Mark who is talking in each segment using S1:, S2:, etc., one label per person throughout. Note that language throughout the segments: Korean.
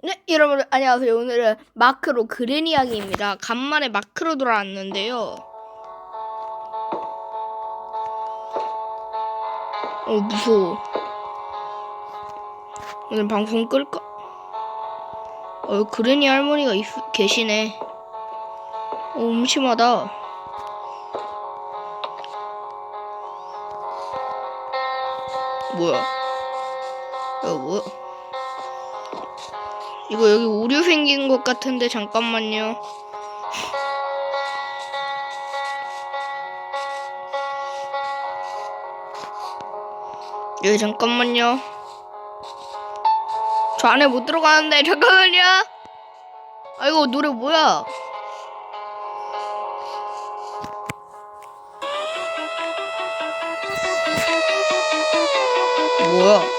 S1: 네, 여러분 안녕하세요. 오늘은 마크로 그랜 이야기입니다. 간만에 마크로 돌아왔는데요. 어 무서워. 오늘 방송 끌까? 어 그랜이 할머니가 있, 계시네. 어 음침하다. 뭐야? 야 뭐야? 이거 여기 오류 생긴 것 같은데 잠깐만요. 여기 잠깐만요. 저 안에 못 들어가는데 잠깐만요. 아 이거 노래 뭐야? 뭐야?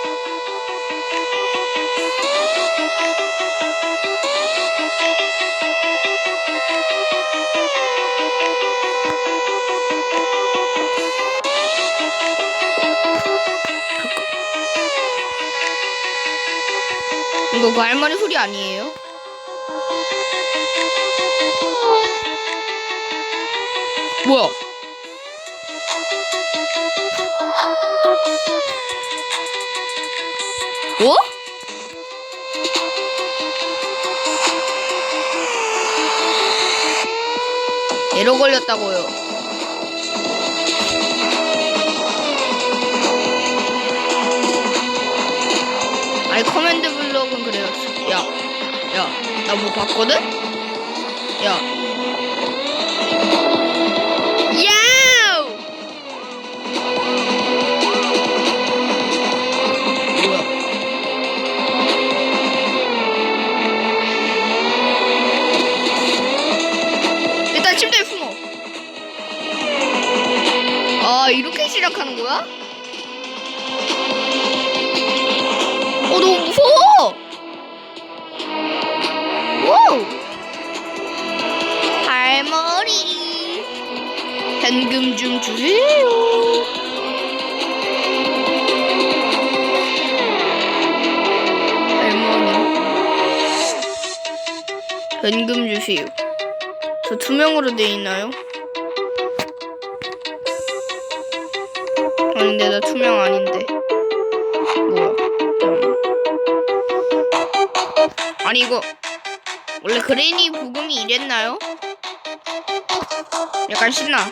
S1: 이거 그 할머니 소리 아니에요? 뭐야? 어? 에러 걸렸다고요. 아니 커맨드 블록은 그래요. 야, 야, 나 뭐 봤거든? 야, 야우! 뭐야? 일단 침대에 숨어. 아 이렇게 시작하는 거야? 어 너무 무서워. 현금 좀 주세요. 할머니 현금 주세요. 저 투명으로 돼 있나요? 아닌데 나 투명 아닌데. 아니 이거 원래 그레니 부금이 이랬나요? 약간 신나.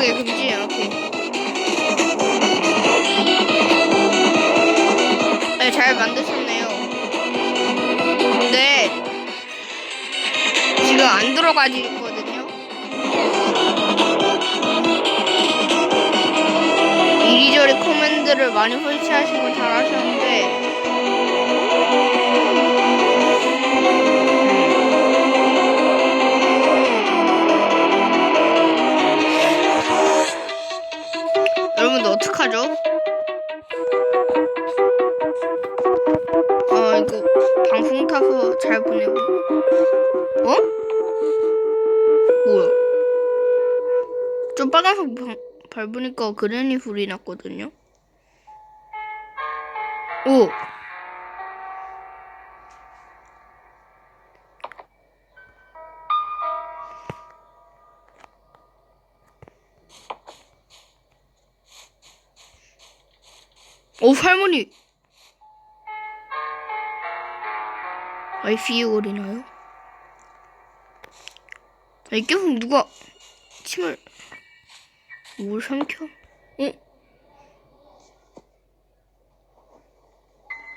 S1: 블럭하게 금지 이렇게. 네, 잘 만드셨네요. 근데 지금 안 들어가지거든요. 이리저리 코맨드를 많이 설치하시고 잘하셨는데 방송 타서 잘 보내고. 어? 뭐야? 좀 빨간색 방, 밟으니까 그레니 소리 났거든요? 오! 오 할머니 아이피오리나요? 아이 계속 누가 침을 뭘 삼켜? 어?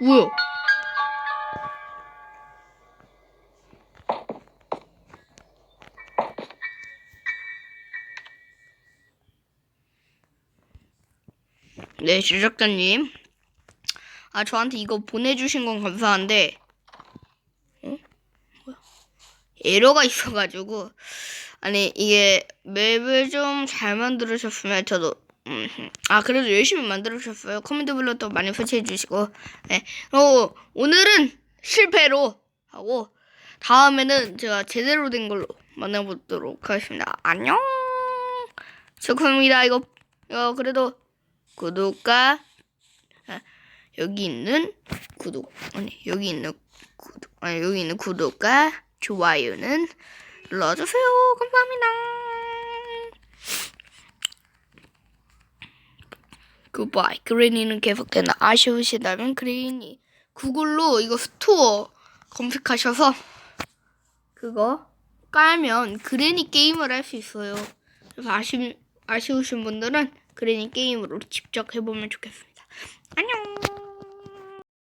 S1: 뭐야? 네, 제작자님. 아, 저한테 이거 보내주신 건 감사한데, 에러가 있어가지고, 아니, 이게 맵을 좀 잘 만들으셨으면 저도, 음, 아, 그래도 열심히 만들으셨어요. 커맨드 블록도 많이 설치해주시고, 네. 어, 오늘은 실패로 하고, 다음에는 제가 제대로 된 걸로 만나보도록 하겠습니다. 안녕! 축하합니다. 이거, 이거 그래도 구독과 아, 여기 있는 구독 아니 여기 있는 구독 아니 여기 있는 구독과 좋아요는 눌러주세요. 감사합니다. 굿바이. 그레니는 계속된다. 아쉬우시다면 그레니 구글로 이거 스토어 검색하셔서 그거 깔면 그레니 게임을 할 수 있어요. 그래서 아쉬, 아쉬우신 분들은 그레니 게임으로 직접 해보면 좋겠습니다. 안녕!